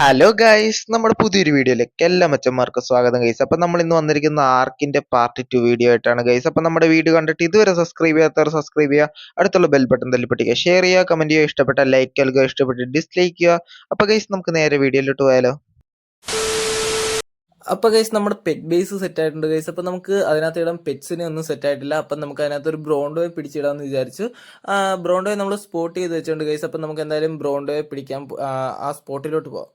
Hello guys നമ്മുടെ പുതിയൊരു വീഡിയോയിലേക്ക് എല്ലാ മച്ചന്മാർക്കും സ്വാഗതം ഗൈസ് അപ്പം നമ്മൾ ഇന്ന് വന്നിരിക്കുന്ന ആർക്കിന്റെ പാർട്ട് ടു വീഡിയോ ആയിട്ടാണ് ഗൈസ് അപ്പം നമ്മുടെ വീഡിയോ കണ്ടിട്ട് ഇതുവരെ സബ്സ്ക്രൈബ് ചെയ്യാത്തവർ സബ്സ്ക്രൈബ് ചെയ്യുക. അടുത്തുള്ള ബെൽ ബട്ടൺ തല്ലിപ്പിടിക്കുക. ഷെയർ ചെയ്യുക കമന്റ് ചെയ്യുക. ഇഷ്ടപ്പെട്ട ലൈക്ക് നൽകുക. ഇഷ്ടപ്പെട്ട ഡിസ്ലൈക്ക് ചെയ്യുക. അപ്പോൾ ഗൈസ് നമുക്ക് നേരെ വീഡിയോയിലോട്ട് പോയാലോ? അപ്പൊ ഗൈസ് നമ്മുടെ പെറ്റ് ബേസ് സെറ്റ് ആയിട്ടുണ്ട് ഗൈസ് അപ്പൊ നമുക്ക് അതിനകത്ത് ഇടാൻ പെറ്റ്സിനെ ഒന്നും സെറ്റ് ആയിട്ടില്ല. അപ്പൊ നമുക്ക് അതിനകത്ത് ഒരു ബ്രോണ്ടോയെ പിടിച്ചിടാന്ന് വിചാരിച്ചു. ബ്രോണ്ടോയെ നമ്മൾ സ്പോട്ട് ചെയ്ത് വെച്ചിട്ടുണ്ട് ഗൈസ് അപ്പൊ നമുക്ക് എന്തായാലും ബ്രോണ്ടോയെ പിടിക്കാൻ ആ സ്പോട്ടിലോട്ട് പോവാം.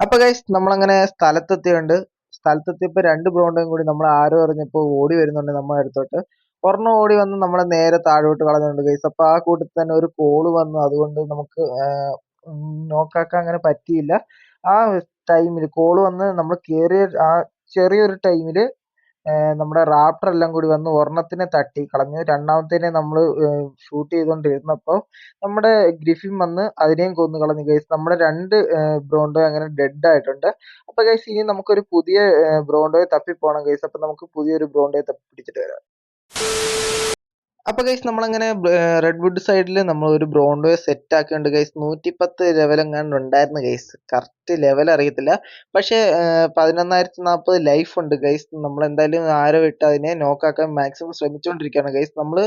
അപ്പോൾ ഗൈസ് നമ്മളങ്ങനെ സ്ഥലത്തെത്തിയുണ്ട് സ്ഥലത്തെത്തിയപ്പോൾ രണ്ട് ബ്രോണ്ടും കൂടി നമ്മൾ ആരോ അറിഞ്ഞപ്പോൾ ഓടി വരുന്നുണ്ട് നമ്മുടെ അടുത്തോട്ട്. ഒരെണ്ണം ഓടി വന്ന് നമ്മളെ നേരെ താഴോട്ട് കളഞ്ഞുണ്ട് ഗൈസ് അപ്പോൾ ആ കൂട്ടത്തിൽ തന്നെ ഒരു കോൾ വന്നു. അതുകൊണ്ട് നമുക്ക് നോക്കാക്കാൻ അങ്ങനെ പറ്റിയില്ല. ആ ടൈമിൽ കോൾ വന്ന് നമ്മൾ കയറിയ ആ ചെറിയൊരു ടൈമിൽ നമ്മുടെ റാപ്റ്റർ എല്ലാം കൂടി വന്ന് ഒരെണ്ണത്തിനെ തട്ടി. കളഞ്ഞു രണ്ടാമത്തേനെ നമ്മൾ ഷൂട്ട് ചെയ്തുകൊണ്ടിരുന്നപ്പോൾ നമ്മുടെ ഗ്രിഫിൻ വന്ന് അതിനെയും കൊന്നു കളഞ്ഞു. ഗൈസ് നമ്മുടെ രണ്ട് ബ്രോണ്ടോ അങ്ങനെ ഡെഡ് ആയിട്ടുണ്ട്. അപ്പൊ ഗൈസ് ഇനി നമുക്കൊരു പുതിയ ബ്രോണ്ടോയെ തപ്പി പോകണം ഗൈസ് അപ്പൊ നമുക്ക് പുതിയൊരു ബ്രോണ്ടോയെ തപ്പി പിടിച്ചിട്ട് വരാം. അപ്പൊ ഗൈസ് നമ്മളങ്ങനെ റെഡ് വുഡ് സൈഡിൽ നമ്മൾ ഒരു ബ്രോൺവേ സെറ്റ് ആക്കിയുണ്ട് ഗൈസ് നൂറ്റിപ്പത്ത് ലെവൽ എങ്ങാണ്ട് ഉണ്ടായിരുന്നു ഗൈസ് കറക്റ്റ് ലെവൽ അറിയത്തില്ല. പക്ഷേ പതിനൊന്നായിരത്തി നാൽപ്പത് ലൈഫ് ഉണ്ട് ഗൈസ് നമ്മൾ എന്തായാലും ആരോ ഇട്ട് അതിനെ നോക്കാക്കാൻ മാക്സിമം ശ്രമിച്ചുകൊണ്ടിരിക്കുകയാണ് ഗൈസ് നമ്മൾ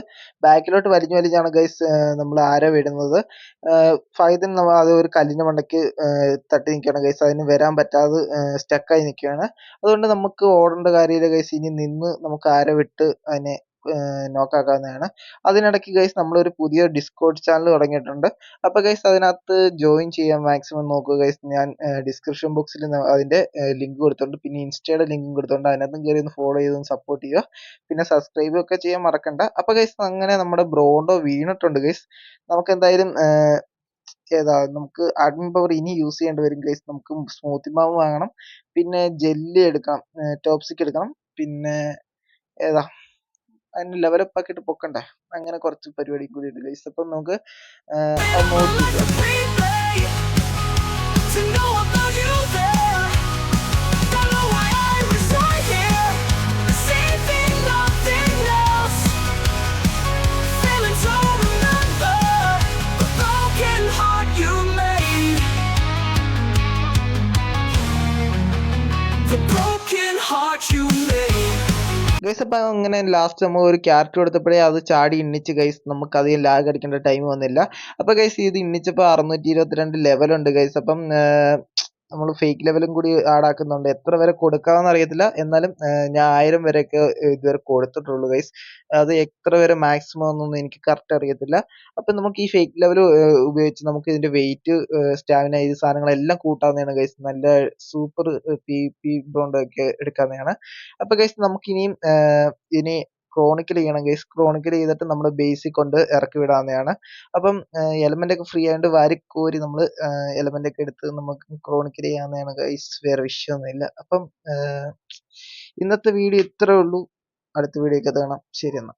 ബാക്കിലോട്ട് വലിഞ്ഞു വലിഞ്ഞാണ് ഗൈസ് നമ്മൾ ആരോ ഇടുന്നത് ഫൈദൻ അത് ഒരു കല്ലിന്റെ മണ്ടയ്ക്ക് തട്ടി നിൽക്കുകയാണ് ഗൈസ് അതിന് വരാൻ പറ്റാതെ സ്റ്റക്കായി നിൽക്കുകയാണ്. അതുകൊണ്ട് നമുക്ക് ഓടേണ്ട കാര്യമില്ല ഗൈസ് ഇനി നിന്ന് നമുക്ക് ആരോ വിട്ട് അതിനെ നോക്കാക്കാവുന്നതാണ്. അതിനിടയ്ക്ക് ഗൈസ് നമ്മളൊരു പുതിയ ഡിസ്കോഡ് ചാനൽ തുടങ്ങിയിട്ടുണ്ട്. അപ്പോൾ ഗൈസ് അതിനകത്ത് ജോയിൻ ചെയ്യാൻ മാക്സിമം നോക്കുക ഗൈസ് ഞാൻ ഡിസ്ക്രിപ്ഷൻ ബോക്സിൽ അതിന്റെ ലിങ്ക് കൊടുത്തിട്ടുണ്ട്. പിന്നെ ഇൻസ്റ്റയുടെ ലിങ്കും കൊടുത്തിട്ടുണ്ട്. അതിനകത്തും കയറി ഒന്ന് ഫോളോ ചെയ്ത് സപ്പോർട്ട് ചെയ്യുക. പിന്നെ സബ്സ്ക്രൈബ് ഒക്കെ ചെയ്യാൻ മറക്കണ്ട. അപ്പോൾ ഗൈസ് അങ്ങനെ നമ്മുടെ ബ്രോണ്ടോ വീണിട്ടുണ്ട് ഗൈസ് നമുക്ക് എന്തായാലും ഏതാ നമുക്ക് അഡ്മിൻ പവർ ഇനി യൂസ് ചെയ്യേണ്ടി വരും ഗൈസ് നമുക്ക് സ്മൂത്തി മാവ് വാങ്ങണം. പിന്നെ ജെല്ലി എടുക്കണം. ടോപ്സിക്ക് എടുക്കണം. പിന്നെ ഏതാ അതിന് ലെവലപ്പ് ആക്കിയിട്ട് പൊക്കണ്ടേ അങ്ങനെ കുറച്ച് പരിപാടി കൂടി ഉണ്ട് ഗൈസ് അപ്പം നമുക്ക് the broken heart you made. Guys അപ്പം അങ്ങനെ ലാസ്റ്റ് നമ്മൾ ഒരു ക്യാരക്ടർ കൊടുത്തപ്പോഴേ അത് ചാടി ഇണ്ണിച്ച് ഗൈസ് നമുക്ക് അധികം ലാഗ് അടിക്കേണ്ട ടൈം വന്നില്ല. അപ്പോൾ ഗൈസ് ഇത് ഇണ്ണിച്ചപ്പോൾ അറുന്നൂറ്റി ഇരുപത്തിരണ്ട് ലെവലുണ്ട് ഗൈസ് അപ്പം നമ്മൾ ഫേക്ക് ലെവലും കൂടി ആഡ് ആക്കുന്നുണ്ട്. എത്ര വരെ കൊടുക്കാമെന്ന് അറിയത്തില്ല. എന്നാലും ഞാൻ ആയിരം വരെയൊക്കെ ഇതുവരെ കൊടുത്തിട്ടുള്ളൂ ഗൈസ് അത് എത്ര വരെ മാക്സിമം എന്നൊന്നും എനിക്ക് കറക്റ്റ് അറിയത്തില്ല. അപ്പം നമുക്ക് ഈ ഫേക്ക് ലെവൽ ഉപയോഗിച്ച് നമുക്ക് ഇതിന്റെ വെയിറ്റ് സ്റ്റാമിന ഈ സാധനങ്ങളെല്ലാം കൂട്ടാവുന്നതാണ് ഗൈസ് നല്ല സൂപ്പർ പി പി ഒക്കെ എടുക്കാവുന്നതാണ്. അപ്പൊ ഗൈസ് നമുക്ക് ഇനിയും ഇനി ക്രോണിക്കൽ ചെയ്യണം. ഗൈസ് ക്രോണിക്കൽ ചെയ്തിട്ട് നമ്മൾ ബേസിക് കൊണ്ട് ഇറക്കി വിടാവുന്നതാണ്. അപ്പം എലമെന്റ് ഒക്കെ ഫ്രീ ആയതുകൊണ്ട് വാരിക്കോരി നമ്മൾ എലമെന്റ് ഒക്കെ എടുത്ത് നമുക്ക് ക്രോണിക്കൽ ചെയ്യാവുന്നതാണ് ഗൈസ് വേറെ വിഷയമൊന്നുമില്ല. അപ്പം ഇന്നത്തെ വീഡിയോ ഇത്രേ ഉള്ളൂ. അടുത്ത വീഡിയോ ഒക്കെ കാണാം. ശരി എന്നാൽ